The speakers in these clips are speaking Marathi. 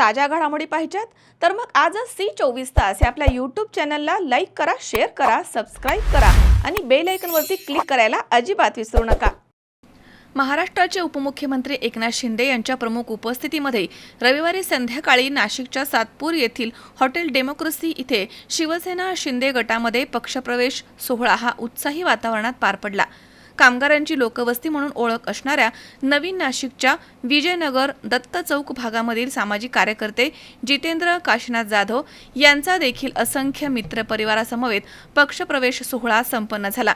ताज्या घडामोडी पाहिजेत. तर मग आजच सी चोवीस तास या आपल्या यूट्यूब चॅनलला लाईक करा शेअर करा सबस्क्राईब करा आणि बेल आयकनवरती क्लिक करायला अजिबात विसरू नका. महाराष्ट्राचे उपमुख्यमंत्री एकनाथ शिंदे यांच्या प्रमुख उपस्थितीमध्ये रविवारी संध्याकाळी नाशिकच्या सातपूर येथील हॉटेल डेमोक्रेसी इथे शिवसेना शिंदे गटामध्ये पक्षप्रवेश सोहळा हा उत्साही वातावरणात पार पडला. कामगारांची लोकवस्ती म्हणून ओळख असणाऱ्या नवीन नाशिकच्या विजयनगर दत्त चौक भागामधील सामाजिक कार्यकर्ते जितेंद्र काशीनाथ जाधव यांचा देखील असंख्य मित्रपरिवारासमवेत पक्षप्रवेश सोहळा संपन्न झाला.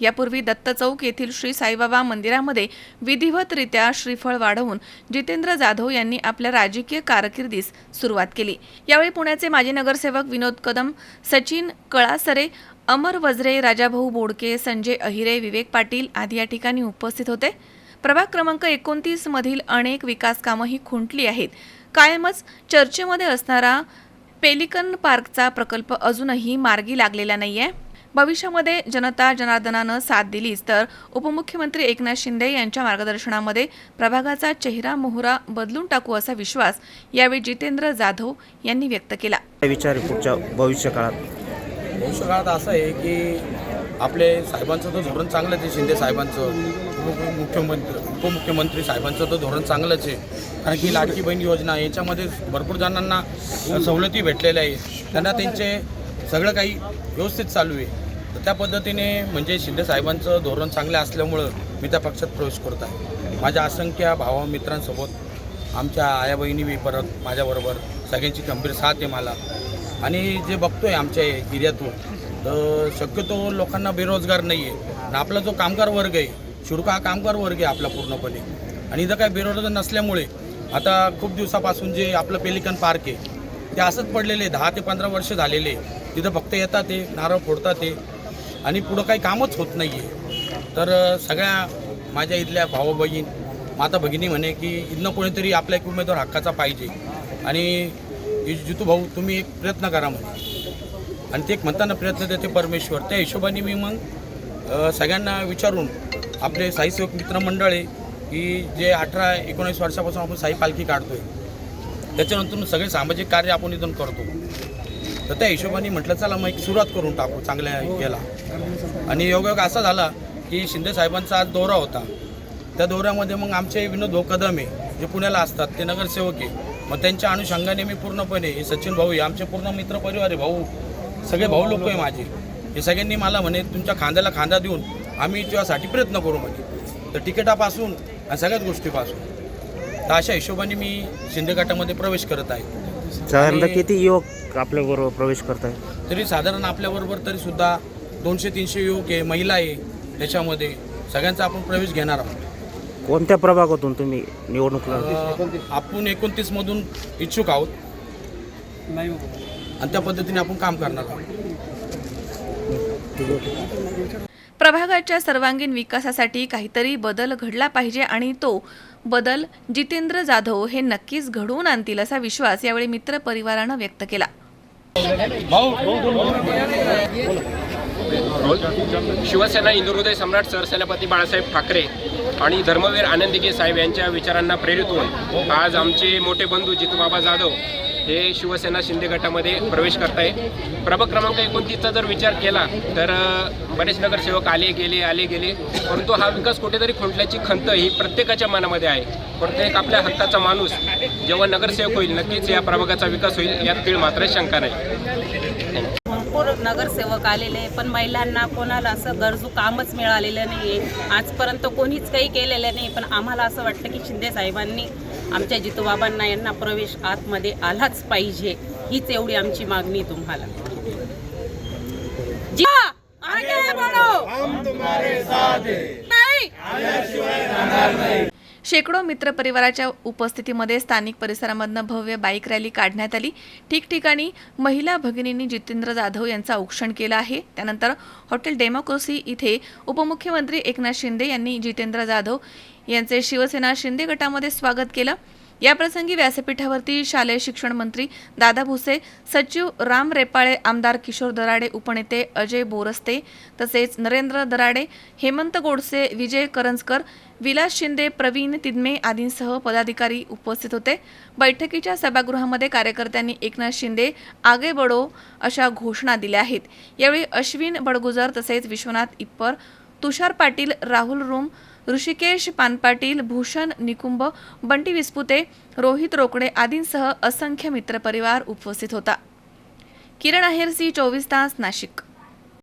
यापूर्वी दत्त चौक येथील श्री साईबाबा मंदिरामध्ये विधिवतरित्या श्रीफळ वाढवून जितेंद्र जाधव यांनी आपल्या राजकीय कारकिर्दीस सुरुवात केली. यावेळी पुण्याचे माजी नगरसेवक विनोद कदम सचिन कळासरे अमर वज्रे राजाभाऊ बोडके संजय अहिरे विवेक पाटील आदी या ठिकाणी उपस्थित होते. प्रभाग क्रमांक एकोणतीस मधील अनेक विकास कामंही खुंटली आहेत. कायमच चर्चेमध्ये असणारा पेलिकन पार्कचा प्रकल्प अजूनही मार्गी लागलेला नाही आहे भविष्यामध्ये जनता जनार्दनानं साथ दिलीच तर उपमुख्यमंत्री एकनाथ शिंदे यांच्या मार्गदर्शनामध्ये प्रभागाचा चेहरा मोहरा बदलून टाकू असा विश्वास यावेळी जितेंद्र जाधव यांनी व्यक्त केला. विचार पुढच्या भविष्य काळात. भविष्यकाळात असं आहे की आपले साहेबांचं तर धोरण चांगलंच आहे शिंदे साहेबांचं मुख्यमंत्री उपमुख्यमंत्री साहेबांचं तर धोरण चांगलंच आहे. कारण की लाडकी बहीण योजना याच्यामध्ये भरपूर जणांना सवलती भेटलेल्या आहे त्यांना त्यांचे सगळं काही व्यवस्थित चालू आहे. तर त्या पद्धतीने म्हणजे शिंदे साहेबांचं धोरण चांगलं असल्यामुळं मी त्या पक्षात प्रवेश करत आहे. माझ्या असंख्य भावा मित्रांसोबत आमच्या आया बहिणी मी परत माझ्याबरोबर सगळ्यांची गंभीर साथ आहे मला. आणि जे बघतोय आमच्या एरियातून तर शक्यतो लोकांना बेरोजगार नाही आहे आणि आपला जो कामगार वर्ग आहे शुल्क हा कामगार वर्ग आहे आपला पूर्णपणे. आणि इथं काय बेरोजगार नसल्यामुळे आता खूप दिवसापासून जे आपलं पेलिकन पार्क आहे ते असंच पडलेले दहा ते पंधरा वर्ष झालेले तिथं फक्त येतात ते नारळ फोडतात ते. आणि पुढं काही कामच होत नाही आहे तर सगळ्या माझ्या इथल्या भाऊ बहीण माता भगिनी म्हणे की इथनं कोणीतरी आपला एक उमेदवार हक्काचा पाहिजे. आणि जितू भाऊ तुम्ही एक प्रयत्न करा म्हणे. आणि ते एक म्हणताना प्रयत्न देते परमेश्वर. त्या हिशोबाने मी मग सगळ्यांना विचारून आपले साईसेवक मित्रमंडळ आहे की जे अठरा एकोणीस वर्षापासून आपण साई पालखी काढतो आहे त्याच्यानंतर सगळे सामाजिक कार्य आपण इथून करतो. तर त्या हिशोबाने म्हटलं चला मग एक सुरुवात करून टाकू चांगल्या याला. आणि योगायोग असा झाला की शिंदे साहेबांचा आज दौरा होता. त्या दौऱ्यामध्ये मग आमचे विनोद भाऊ कदम आहे जे पुण्याला असतात ते नगरसेवक आहे. मग त्यांच्या अनुषंगाने मी पूर्णपणे हे सचिन भाऊ आहे आमचे पूर्ण मित्र परिवार आहे भाऊ सगळे भाऊ लोक आहे माझे. हे सगळ्यांनी मला म्हणे तुमच्या खांद्याला खांदा देऊन आम्ही तुझ्यासाठी प्रयत्न करू म्हणे. तर तिकिटापासून आणि सगळ्याच गोष्टीपासून. तर अशा हिशोबाने मी शिंदे गटामध्ये प्रवेश करत आहे. साधारणतः आणि- किती युवक आपल्याबरोबर प्रवेश करत आहे तरी साधारण आपल्याबरोबर तरी सुद्धा दोनशे तीनशे युवक आहे महिला आहे त्याच्यामध्ये. सगळ्यांचा आपण प्रवेश घेणार आहोत. कोणत्या प्रभागातून तुम्ही निवडणूक लढवली? अ, आपण एकोणतीस मधून इच्छुक आहोत. आणि त्या पद्धतीने आपण काम करणार आहोत. प्रभागाच्या सर्वांगीण विकासासाठी काहीतरी बदल घडला पाहिजे आणि तो बदल जितेंद्र जाधव हे नक्कीच घडवून आणतील असा विश्वास यावेळी मित्र परिवारानं व्यक्त केला. शिवसेना हिंदुहृदय सम्राट सरसेनापती बाळासाहेब ठाकरे आणि धर्मवीर आनंदगे साहेब यांच्या विचारांना प्रेरित होऊन आज आमचे मोठे बंधू जितूबाबा जाधव हे शिवसेना शिंदे गटामध्ये प्रवेश करताय. प्रभाग क्रमांक एकोणतीसचा जर विचार केला तर बरेच नगरसेवक आले गेले आले गेले. परंतु हा विकास कुठेतरी खुंटल्याची खंत ही प्रत्येकाच्या मनामध्ये आहे. प्रत्येक आपल्या हक्काचा माणूस जेव्हा नगरसेवक होईल नक्कीच या प्रभागाचा विकास होईल यात तीळ मात्र शंका नाही. भरपूर नगरसेवक आलेले पण महिलांना कोणाला असं गरजू कामच मिळालेलं नाही आहे आजपर्यंत कोणीच काही केलेलं नाही पण आम्हाला असं वाटतं की शिंदे साहेबांनी आमच्या जितूबाबांना यांना प्रवेश आतमध्ये आलाच पाहिजे हीच एवढी आमची मागणी तुम्हाला. जी- आगे बढ़ो. नाही! शेकडो मित्र परिवाराच्या उपस्थितीमध्ये स्थानिक परिसरामधनं भव्य बाईक रॅली काढण्यात आली. ठिकठिकाणी महिला भगिनींनी जितेंद्र जाधव यांचं औक्षण केलं आहे. त्यानंतर हॉटेल डेमोक्रेसी इथे उपमुख्यमंत्री एकनाथ शिंदे यांनी जितेंद्र जाधव यांचे शिवसेना शिंदे गटामध्ये स्वागत केलं. याप्रसंगी व्यासपीठावरती शालेय शिक्षण मंत्री दादा भुसे सचिव राम रेपाळे आमदार किशोर दराडे उपनेते अजय बोरस्ते तसेच नरेंद्र दराडे हेमंत गोडसे विजय करंजकर विलास शिंदे प्रवीण तिदमे आदींसह पदाधिकारी उपस्थित होते. बैठकीच्या सभागृहामध्ये कार्यकर्त्यांनी एकनाथ शिंदे आगे बडो अशा घोषणा दिल्या आहेत. यावेळी अश्विन बडगुजर तसेच विश्वनाथ इप्पर तुषार पाटील राहुल रूम ऋषिकेश पानपाटील भूषण निकुंभ बंटी विस्पुते रोहित रोकडे आदींसह असंख्य मित्रपरिवार उपस्थित होता. किरण अहेरसी चोवीस तास नाशिक.